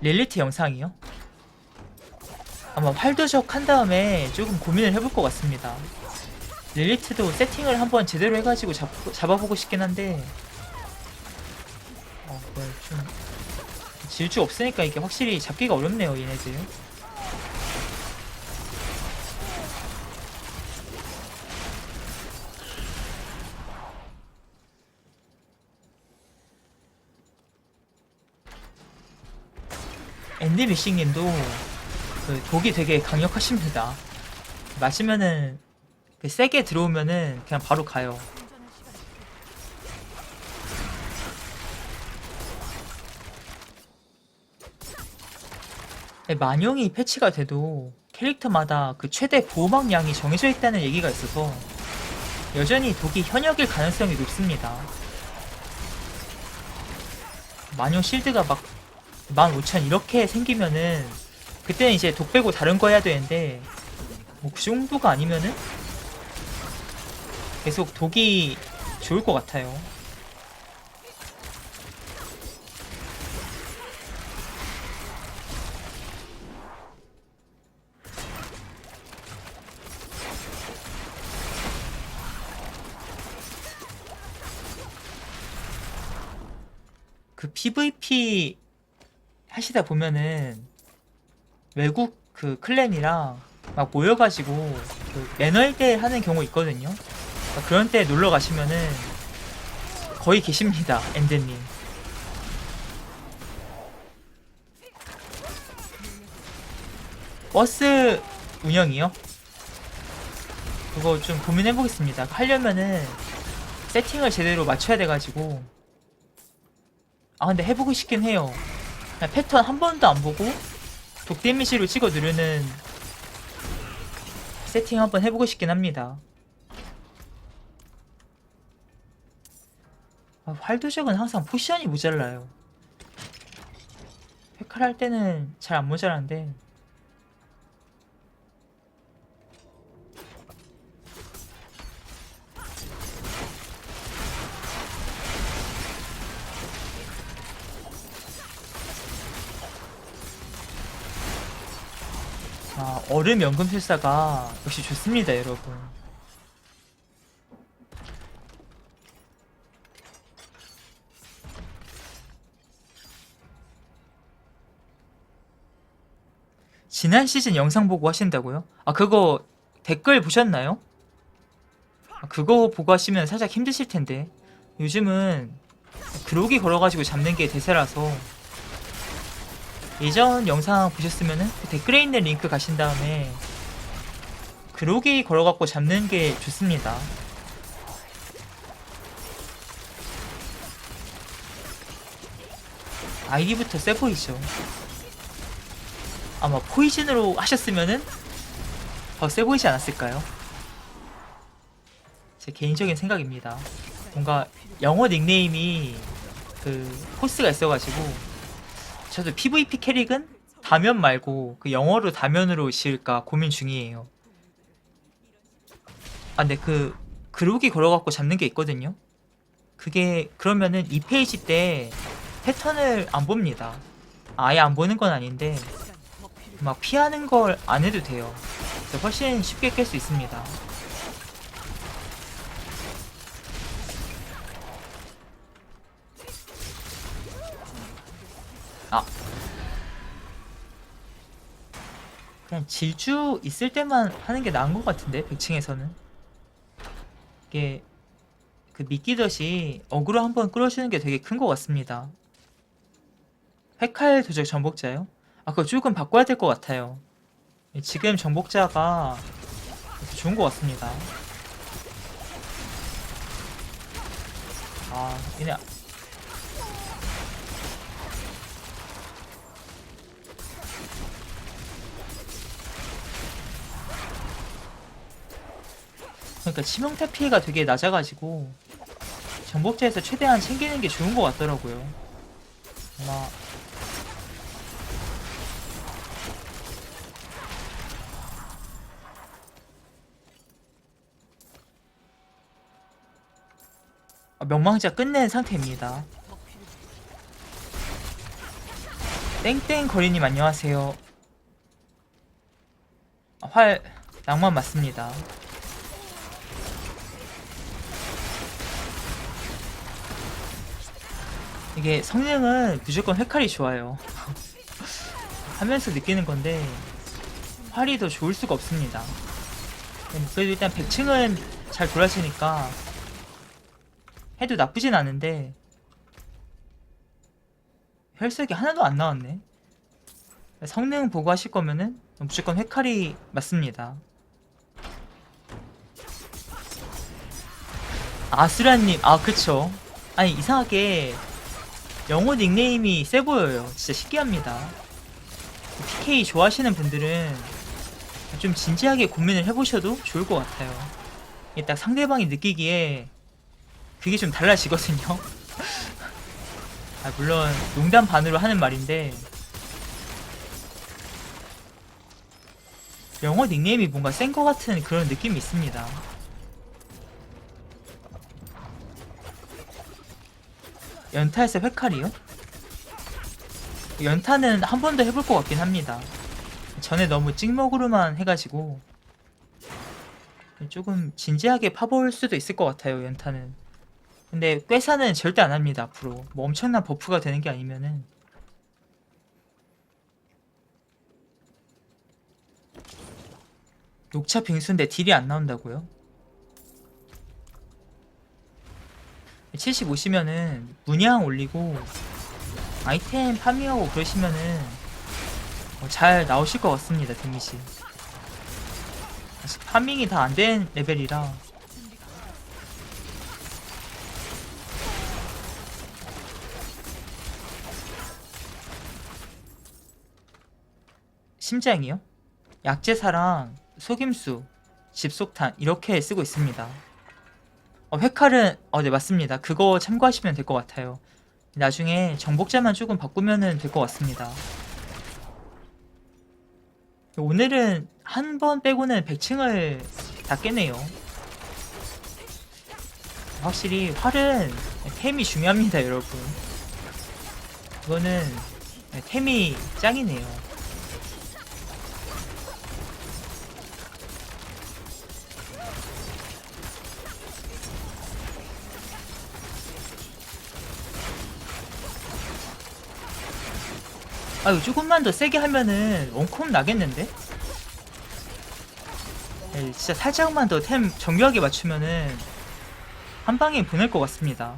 릴리트 영상이요? 아마 활도적 한 다음에 조금 고민을 해볼 것 같습니다. 릴리트도 세팅을 한번 제대로 해가지고 잡, 잡아보고 싶긴 한데 어, 그걸 좀 질주 없으니까 이게 확실히 잡기가 어렵네요 얘네들 앤디 미싱님도 그 독이 되게 강력하십니다 마시면은 그 세게 들어오면은 그냥 바로 가요 네, 만용이 패치가 돼도 캐릭터마다 그 최대 보호막량이 정해져 있다는 얘기가 있어서 여전히 독이 현역일 가능성이 높습니다. 만용 실드가 막 15,000 이렇게 생기면은 그때는 이제 독 빼고 다른 거 해야 되는데 뭐 그 정도가 아니면은 계속 독이 좋을 것 같아요. 그 PVP 하시다 보면은 외국 그 클랜이랑 막 모여가지고 그 매너일대 하는 경우 있거든요. 그러니까 그런 때 놀러 가시면은 거의 계십니다, 엔드님. 버스 운영이요? 그거 좀 고민해 보겠습니다. 하려면은 세팅을 제대로 맞춰야 돼가지고 아 근데 해보고 싶긴 해요. 그냥 패턴 한 번도 안 보고 독 데미지로 찍어 누르는 세팅 한번 해보고 싶긴 합니다. 아, 활도적은 항상 포지션이 모자라요. 페칼 할 때는 잘 안 모자란데 아, 얼음 연금술사가 역시 좋습니다, 여러분. 지난 시즌 영상 보고 하신다고요? 아, 그거 댓글 보셨나요? 아, 그거 보고 하시면 살짝 힘드실 텐데. 요즘은 그로기 걸어가지고 잡는 게 대세라서 예전 영상 보셨으면은 그 댓글에 있는 링크 가신 다음에 그로기 걸어갖고 잡는 게 좋습니다. 아이디부터 세 보이죠. 아마 포이즌으로 하셨으면은 더 세 보이지 않았을까요? 제 개인적인 생각입니다. 뭔가 영어 닉네임이 그 코스가 있어가지고 저도 PVP 캐릭은 다면 말고 그 영어로 다면으로 지을까 고민 중이에요. 아 근데 그 그룹이 걸어갖고 잡는 게 있거든요. 그게 그러면은 2페이지 때 패턴을 안 봅니다. 아예 안 보는 건 아닌데 막 피하는 걸 안 해도 돼요. 훨씬 쉽게 깰 수 있습니다. 아. 그냥 질주 있을 때만 하는 게 나은 것 같은데 100층에서는. 이게 그 미끼듯이 어그로 한번 끌어주는 게 되게 큰 것 같습니다. 회칼 도적 정복자요? 아 그거 조금 바꿔야 될 것 같아요. 지금 정복자가 좋은 것 같습니다. 아 얘네 그러니까 치명타 피해가 되게 낮아가지고 정복자에서 최대한 챙기는 게 좋은 것 같더라고요. 아마 아, 명망자 끝낸 상태입니다. 땡땡 거리님 안녕하세요. 아, 활 낭만 맞습니다. 이게 성능은 무조건 회칼이 좋아요. 하면서 느끼는 건데 활이 더 좋을 수가 없습니다. 그래도 일단 100층은 잘 돌아지니까 해도 나쁘진 않은데 혈색이 하나도 안 나왔네. 성능 보고 하실 거면은 무조건 회칼이 맞습니다. 아수라님, 아 그쵸. 아니 이상하게 영어 닉네임이 세 보여요. 진짜 신기합니다. PK 좋아하시는 분들은 좀 진지하게 고민을 해보셔도 좋을 것 같아요. 이게 딱 상대방이 느끼기에 그게 좀 달라지거든요. 아, 물론 농담 반으로 하는 말인데 영어 닉네임이 뭔가 센 것 같은 그런 느낌이 있습니다. 연타에서 회칼이요? 연타는 한 번 더 해볼 것 같긴 합니다. 전에 너무 찍먹으로만 해가지고 조금 진지하게 파볼 수도 있을 것 같아요 연타는. 근데 꾀사는 절대 안 합니다 앞으로. 뭐 엄청난 버프가 되는 게 아니면은 녹차 빙수인데 딜이 안 나온다고요? 75시면은 문양 올리고 아이템 파밍하고 그러시면은 어, 잘 나오실 것 같습니다 데미지 아직 파밍이 다 안 된 레벨이라 심장이요? 약제사랑 속임수, 집속탄 이렇게 쓰고 있습니다. 어, 회칼은 어, 네 맞습니다. 그거 참고하시면 될 것 같아요. 나중에 정복자만 조금 바꾸면 될 것 같습니다. 오늘은 한 번 빼고는 100층을 다 깨네요. 확실히 활은 템이 중요합니다, 여러분. 이거는 템이 짱이네요. 아 이거 조금만 더 세게 하면은 원콤 나겠는데? 네, 진짜 살짝만 더 템 정교하게 맞추면은 한 방에 보낼 것 같습니다.